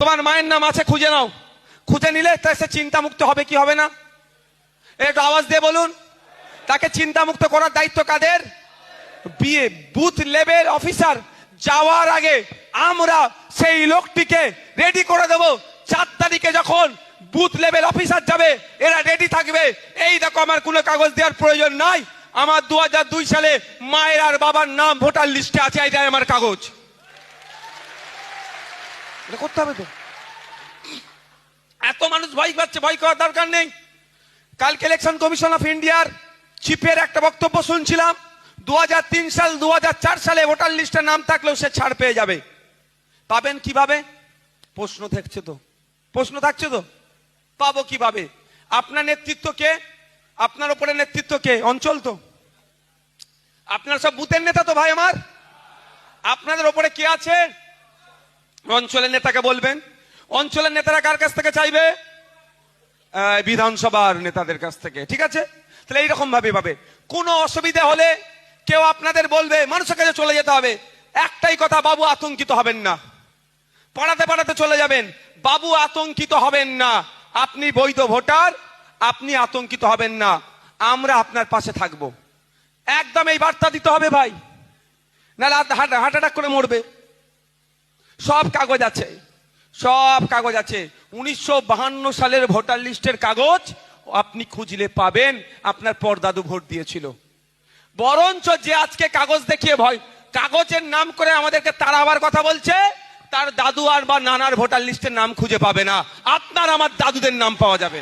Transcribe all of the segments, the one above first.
তোমার মায়ের নাম আছে, খুঁজে নাও। খুঁজে নিলে তা সে চিন্তা মুক্ত হবে, কি হবে না? একটু আওয়াজ দিয়ে বলুন। তাকে চিন্তা মুক্ত করার দায়িত্ব কাদের? বিয়ে, বুথ লেভেল অফিসার যাওয়ার আগে আমরা সেই লোকটিকে রেডি করে দেব। চার তারিখে যখন বুথ লেভেল অফিসার যাবে, এরা রেডি থাকবে। এই দেখো, আমার কোনো কাগজ দেওয়ার প্রয়োজন নাই। আমার দু সালে মায়ের আর বাবার নাম ভোটার লিস্টে আছে এটাই আমার কাগজ। করতে হবে তো। এত মানুষ ভয় পাচ্ছে, ভয় করার দরকার নেই। কালকে ইলেকশন কমিশন অফ ইন্ডিয়ার চিফের একটা বক্তব্য শুনছিলাম। দুহাজার তিন সাল, দুহাজার চার সালে ভোটার লিস্টে নাম থাকলেও সে ছাড় পেয়ে যাবে। পাবেন কীভাবে? প্রশ্ন থাকছে তো। প্রশ্ন থাকছে তো? পাবো কীভাবে? আপনার নেতৃত্ব কে? আপনার উপরে নেতৃত্ব কে? অঞ্চল তো। আপনার সব বুথের নেতা তো ভাই আমার। আপনাদের ওপরে কে আছে? অঞ্চলের নেতাকে বলবেন? অঞ্চলের নেতারা কার কাছ থেকে চাইবে? বিধানসভার নেতাদের কাছ থেকে, ঠিক আছে? তাহলে এইরকম ভাবে ভাবে কোনো অসুবিধা হলে কেউ আপনাদের বলবে, মানুষের কাছে চলে যেতে হবে। একটাই কথা, বাবু আতঙ্কিত হবেন না। পাড়াতে পাড়াতে চলে যাবেন, বাবু আতঙ্কিত হবেন না। আপনি বৈধ ভোটার, আপনি আতঙ্কিত হবেন না। আমরা আপনার পাশে থাকব। একদম এই বার্তা দিতে হবে ভাই। নাহলে হার্ট অ্যাটাক করে মরবে। সব কাগজ আছে। সব কাগজ আছে। উনিশশো সালের ভোটার লিস্টের কাগজ আপনি খুঁজলে পাবেন। আপনার পরদাদু ভোট দিয়েছিল। বরঞ্চ যে আজকে কাগজ দেখিয়ে ভয়, কাগজের নাম করে আমাদেরকে তাড়াবার কথা বলছে, তার দাদু আর বা নানার ভোটার লিস্টের নাম খুঁজে পাবে না। আপনার আমার দাদুদের নাম পাওয়া যাবে।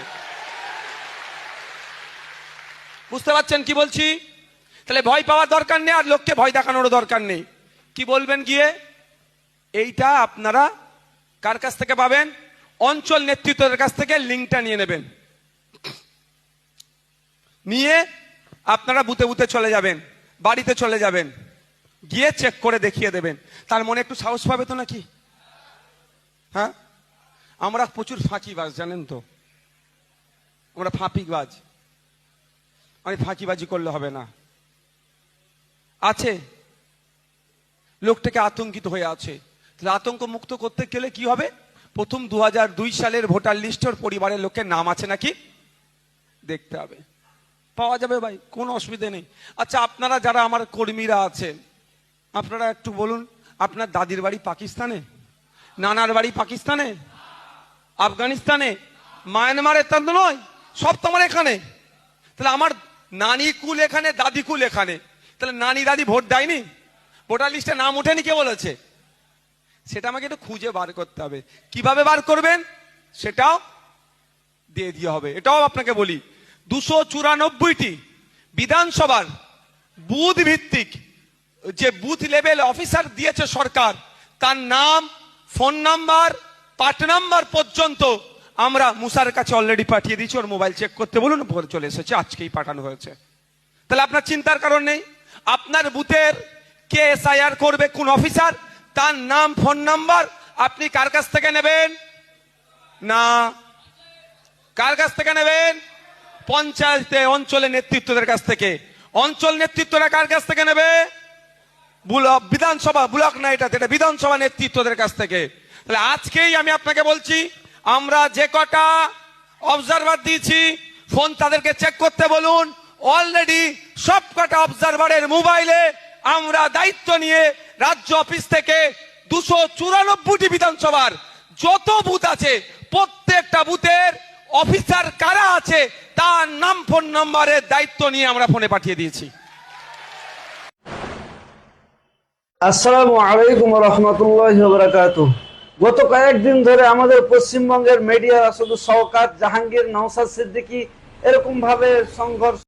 বুঝতে পারছেন কি বলছি? তাহলে ভয় পাওয়ার দরকার নেই আর লোককে ভয় দেখানোরও দরকার নেই। কি বলবেন গিয়ে? এইটা আপনারা কার কাছ থেকে পাবেন? অঞ্চল নেতৃত্বের কাছ থেকে লিঙ্কটা নিয়ে নেবেন। নিয়ে আপনারা বুতে বুতে চলে যাবেন, বাড়িতে চলে যাবেন, গিয়ে চেক করে দেখিয়ে দেবেন। তার মনে একটু সাহস পাবে তো নাকি? হ্যাঁ? আমরা প্রচুর ফাঁকিবাজ, জানেন তো? আমরা ফাঁপিবাজ। আমি ফাঁকিবাজি করলে হবে না। আছে। লোকটাকে আতঙ্কিত হয়ে আছে। তাহলে আতঙ্ক মুক্ত করতে গেলে কি হবে? প্রথম দু দুই সালের ভোটার লিস্টের পরিবারের লোকের নাম আছে নাকি? দেখতে হবে। পাওয়া যাবে ভাই, কোনো অসুবিধা নেই। আচ্ছা আপনারা যারা আমার কর্মীরা আছেন, আপনারা একটু বলুন, আপনার দাদির বাড়ি পাকিস্তানে? নানার বাড়ি পাকিস্তানে? আফগানিস্তানে? মায়ানমারের তা তো নয়, সব তো আমার এখানে। তাহলে আমার নানি কুল এখানে, দাদি কুল এখানে। তাহলে নানি দাদি ভোট দেয়নি? ভোটার লিস্টে নাম ওঠেনি কে বলেছে? সেটা আমাকে একটু খুঁজে বার করতে হবে। কীভাবে বার করবেন? সেটাও দিয়ে দিয়ে হবে। এটাও আপনাকে বলি। দুশো চুরানব্বইটি বিধানসভার বুথ ভিত্তিক যে বুথ লেভেল অফিসার দিয়েছে সরকার, তার নাম, ফোন নাম্বার, পার্ট নাম্বার পর্যন্ত আমরা মুসার কাছে অলরেডি পাঠিয়ে দিয়েছি, ওর মোবাইল চেক করতে বলুন, ভোর চলে এসেছে, আজকেই পাঠানো হয়েছে। তাহলে আপনার চিন্তার কারণ নেই। আপনার বুথের কে এসআইআর করবে, কোন অফিসার? তার নাম, ফোন নাম্বার আপনি কার কাছ থেকে নেবেন? না। কার কাছ থেকে নেবেন? পঞ্চায়েতে অঞ্চলের নেতৃত্বদের কাছ থেকে। অঞ্চল নেতৃত্বরা কার কাছ থেকে নেবে? ব্লক, বিধানসভা ব্লক না এটা এটা বিধানসভা নেতৃত্বদের কাছ থেকে। তাহলে আজকেই আমি আপনাকে বলছি, আমরা যে কটা অবজারভার দিয়েছি ফোন তাদেরকে চেক করতে বলুন। অলরেডি সব কটা অবজারভারের মোবাইলে আমরা দায়িত্ব নিয়ে রাজ্য অফিস থেকে দুশো চুরানব্বইটি বিধানসভার যত বুথ আছে, প্রত্যেকটা বুথের অফিসার কারা আছে, তার নাম, ফোন নাম্বারের দায়িত্ব নিয়ে আমরা ফোনে পাঠিয়ে দিয়েছি। আসসালামু আলাইকুম রহমতুল্লাহ গত কয়েকদিন ধরে আমাদের পশ্চিমবঙ্গের মিডিয়া শুধু শওকাত জাহাঙ্গীর নওসাদ সিদ্দিকী এরকম ভাবে সংঘর্ষ